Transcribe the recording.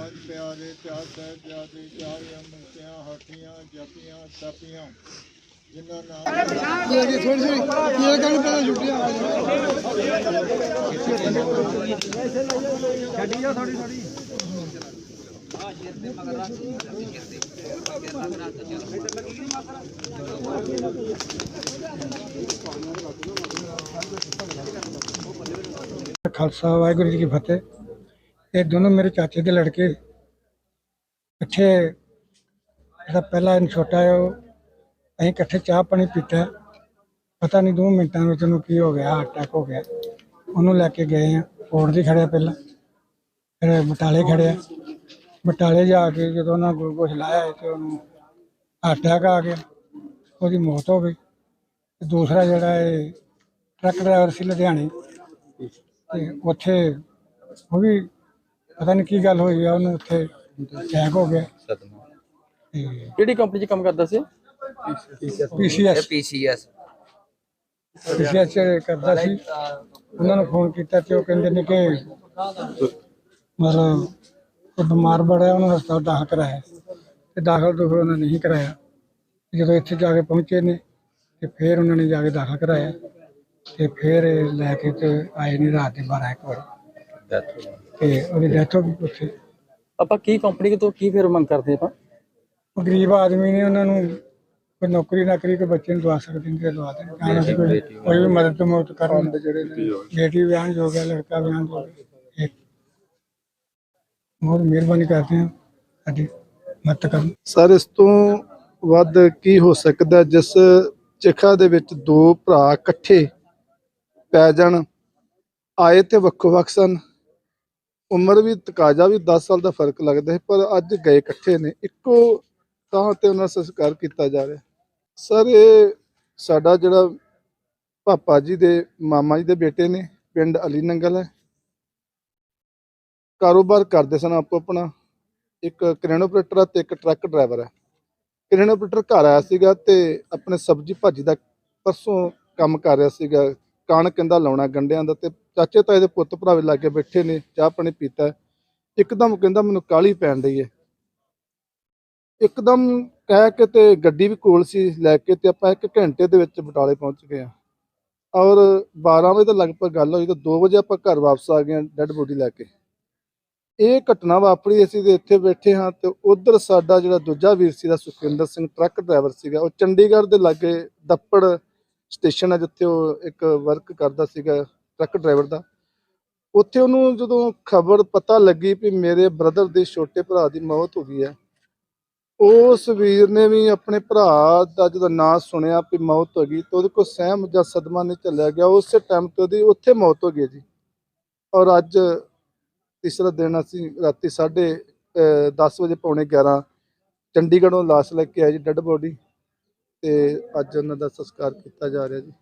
ਪੰਜ ਪਿਆਰੇ ਚਾਰ ਪਿਆਰੇ ਚਾਰ ਅੰਮ੍ਰਿਤਿਆਂ ਹੱਟੀਆਂ ਜਪੀਆਂ ਤਪੀਆਂ ਜਿਨ੍ਹਾਂ ਨਾਮ ਥੋੜੀ ਥੋੜੀ ਤੇਲ ਕਾਣੀ ਪਹਿਲਾਂ ਛੁੱਟੀਆਂ ਖਾਲਸਾ ਵਾਹਿਗੁਰੂ ਜੀ ਕੀ ਫਤਿਹ। ਇਹ ਦੋਨੋਂ ਮੇਰੇ ਚਾਚੇ ਦੇ ਲੜਕੇ। ਇਕੱਠੇ ਜਿਹੜਾ ਪਹਿਲਾ ਇਹਨ ਛੋਟਾ ਹੈ, ਉਹ ਅਸੀਂ ਇਕੱਠੇ ਚਾਹ ਪਾਣੀ ਪੀਤਾ। ਪਤਾ ਨਹੀਂ ਦੋ ਮਿੰਟਾਂ ਵਿੱਚ ਉਹਨੂੰ ਕੀ ਹੋ ਗਿਆ ਅਟੈਕ ਹੋ ਗਿਆ। ਉਹਨੂੰ ਲੈ ਕੇ ਗਏ ਆ, ਫੋਰਡ ਦੀ ਖੜਿਆ ਪਹਿਲਾਂ। ਫਿਰ ਬਟਾਲੇ ਖੜਿਆ। ਬਟਾਲੇ ਜਾ ਕੇ ਜਦੋਂ ਉਹਨਾਂ ਗਲੂਕੋਜ਼ ਲਾਇਆ, ਤੇ ਉਹਨੂੰ ਅਟੈਕ ਆ ਗਿਆ ਉਹਦੀ ਮੌਤ ਹੋ ਗਈ। ਤੇ ਦੂਸਰਾ ਜਿਹੜਾ ਇਹ ਟਰੱਕ ਡਰਾਈਵਰ ਸੀ ਲੁਧਿਆਣੇ ਤੇ ਉੱਥੇ ਉਹ ਵੀ ਪਤਾ ਨਹੀਂ ਕੀ ਗੱਲ ਹੋਈ ਆ ਉਹਨੂੰ ਉੱਥੇ ਅਟੈਕ ਹੋ ਗਿਆ। ਤੇ ਕਿਹੜੀ ਕੰਪਨੀ 'ਚ ਕੰਮ ਕਰਦਾ ਸੀ? ਪੀਸੀਐਸ ਪੀਸੀਐਸ ਪੀਸੀਐਸ ਕਰਦਾ ਸੀ। ਉਹਨਾਂ ਨੂੰ ਫੋਨ ਕੀਤਾ ਤੇ ਉਹ ਕਹਿੰਦੇ ਨੇ ਕਿ ਮਤਲਬ ਉਹ ਬਿਮਾਰ ਬੜਾ ਹੈ, ਉਹਨੂੰ ਹਸਪਤਾਲ ਦਾਖਲ ਕਰਾਇਆ। ਤੇ ਦਾਖਲ ਤੋਂ ਫਿਰ ਉਹਨਾਂ ਨੇ ਨਹੀਂ ਕਰਾਇਆ। ਜਦੋਂ ਇੱਥੇ ਜਾ ਕੇ ਪਹੁੰਚੇ ਨੇ ਤੇ ਫਿਰ ਉਹਨਾਂ ਨੇ ਜਾ ਕੇ ਦਾਖਲ ਕਰਾਇਆ। ਤੇ ਫਿਰ ਇਹ ਲੈ ਕੇ ਤੇ ਆਏ ਨੇ ਰਾਤ ਦੇ 12 ਇੱਕ ਵਜੇ। ਤੇ ਉਹਦੀ ਡੈਥ ਹੋ ਗਈ ਉੱਥੇ। ਆਪਾਂ ਕੀ ਕੰਪਨੀ ਤੋਂ ਕੀ ਫਿਰ ਮੰਗ ਕਰਦੇ ਆਪਾਂ? ਉਹ ਗਰੀਬ ਆਦਮੀ ਨੇ ਉਹਨਾਂ ਨੂੰ ਕੋਈ ਨੌਕਰੀ ਨਾਕਰੀ ਕੋਈ ਬੱਚੇ ਨੂੰ ਦਵਾ ਸਕਦੇ ਨੇ ਤੇ ਦਵਾ ਦੇਣ। ਜਾਂ ਅਸੀਂ ਕੋਈ ਕੋਈ ਵੀ ਮਦਦ ਤੋਂ ਮੁਕਤ ਕਰਨ ਜਿਹੜੇ ਨੇ। ਬੇਟੀ ਵਿਆਹ ਹੋ ਗਿਆ ਲੜਕਾ ਵਿਆਹ ਹੋ ਗਿਆ ਬਹੁਤ ਮਿਹਰਬਾਨੀ ਕਰਦੇ ਹਾਂ। ਸਾਡੀ ਮਦਦ ਸਰ, ਇਸ ਤੋਂ ਵੱਧ ਕੀ ਹੋ ਸਕਦਾ ਜਿਸ ਚਿਖਾ ਦੇ ਵਿੱਚ ਦੋ ਭਰਾ ਇਕੱਠੇ ਪੈ ਜਾਣ, ਆਏ ਤੇ ਵੱਖੋ ਵੱਖ ਸਨ? ਉਮਰ ਵੀ, ਤਕਾਜ਼ਾ ਵੀ 10 ਸਾਲ ਦਾ ਫ਼ਰਕ ਲੱਗਦਾ ਹੈ, ਪਰ ਅੱਜ ਗਏ ਇਕੱਠੇ ਨੇ। ਇੱਕੋ ਥਾਂ ਤੇ ਉਹਨਾਂ ਦਾ ਸੰਸਕਾਰ ਕੀਤਾ ਜਾ ਰਿਹਾ ਸਰ, ਇਹ ਸਾਡਾ ਜਿਹੜਾ ਪਾਪਾ ਜੀ ਦੇ ਮਾਮਾ ਜੀ ਦੇ ਬੇਟੇ ਨੇ, ਪਿੰਡ ਅਲੀ ਨੰਗਲ ਹੈ। ਕਾਰੋਬਾਰ ਕਰਦੇ ਸਨ ਆਪੋ ਆਪਣਾ ਇੱਕ ਕ੍ਰੇਨ ਆਪਰੇਟਰ ਤੇ ਇੱਕ ਟਰੱਕ ਡਰਾਈਵਰ ਹੈ ਕ੍ਰੇਨ ਆਪਰੇਟਰ ਘਰ ਆਇਆ ਸੀਗਾ ਤੇ ਆਪਣੇ ਸਬਜ਼ੀ ਭਾਜੀ ਦਾ ਪਰਸੋਂ ਕੰਮ ਕਰ ਰਿਹਾ ਸੀਗਾ। ਕਣਕ ਕਹਿੰਦਾ ਲਾਉਣਾ ਗੰਡਿਆਂ ਦਾ ਤੇ ਚਾਚੇ ਤਾਏ ਦੇ ਪੁੱਤ ਭਰਾਵੇ ਲਾਗੇ ਬੈਠੇ ਨੇ, ਚਾਹ ਪਾਣੀ ਪੀਤਾ। ਇੱਕਦਮ ਕਹਿੰਦਾ ਮੈਨੂੰ ਕਾਲੀ ਪੈਣ ਰਹੀ ਹੈ ਇੱਕਦਮ ਕਹਿ ਕੇ ਤੇ ਗੱਡੀ ਵੀ ਕੋਲ ਸੀ ਲੈ ਕੇ ਤੇ ਆਪਾਂ ਇੱਕ ਘੰਟੇ ਦੇ ਵਿੱਚ ਬਟਾਲੇ ਪਹੁੰਚ ਗਏ ਆ ਔਰ 12 ਵਜੇ ਦਾ ਲਗਭਗ ਗੱਲ ਹੋਈ ਤਾਂ 2 ਵਜੇ ਆਪਾਂ ਘਰ ਵਾਪਸ ਆ ਗਏ ਡੈੱਡ ਬੋਡੀ ਲੈ ਕੇ। ਇਹ ਘਟਨਾ ਵਾਪਰੀ, ਅਸੀਂ ਤੇ ਇੱਥੇ ਬੈਠੇ ਹਾਂ ਤੇ ਉਧਰ ਸਾਡਾ ਜਿਹੜਾ ਦੂਜਾ ਵੀਰ ਸੀ ਦਾ ਸੁਖਵਿੰਦਰ ਸਿੰਘ, ਟਰੱਕ ਡਰਾਈਵਰ ਸੀਗਾ, ਉਹ ਚੰਡੀਗੜ੍ਹ ਦੇ ਲਾਗੇ ਦੱਪੜ ਸਟੇਸ਼ਨ ਹੈ ਜਿੱਥੇ ਉਹ ਇੱਕ ਵਰਕ ਕਰਦਾ ਸੀਗਾ, ਟਰੱਕ ਡਰਾਈਵਰ ਦਾ। ਉੱਥੇ ਉਹਨੂੰ ਜਦੋਂ ਖਬਰ ਪਤਾ ਲੱਗੀ ਵੀ ਮੇਰੇ ਬ੍ਰਦਰ ਦੇ ਛੋਟੇ ਭਰਾ ਦੀ ਮੌਤ ਹੋ ਗਈ ਹੈ, ਉਸ ਵੀਰ ਨੇ ਵੀ ਆਪਣੇ ਭਰਾ ਦਾ ਜਦੋਂ ਨਾਂ ਸੁਣਿਆ ਵੀ ਮੌਤ ਹੋ ਗਈ, ਤਾਂ ਉਹਦੇ ਕੋਲ ਸਹਿਮ ਜਾਂ ਸਦਮਾ ਨਹੀਂ ਚੱਲਿਆ ਗਿਆ। ਉਸੇ ਟਾਈਮ ਤੇ ਉਹਦੀ ਉੱਥੇ ਮੌਤ ਹੋ ਗਈ ਹੈ ਜੀ। ਔਰ ਅੱਜ ਤੀਸਰਾ ਦਿਨ ਅਸੀਂ ਰਾਤੀ ਸਾਢੇ 10 ਵਜੇ ਪੌਣੇ 11 ਚੰਡੀਗੜ੍ਹੋਂ ਲਾਸ਼ ਲੈ ਕੇ ਆਏ ਜੀ, ਡੈੱਡ ਬੋਡੀ ਤੇ ਅੱਜ ਉਹਨਾਂ ਦਾ ਸੰਸਕਾਰ ਕੀਤਾ ਜਾ ਰਿਹਾ ਜੀ।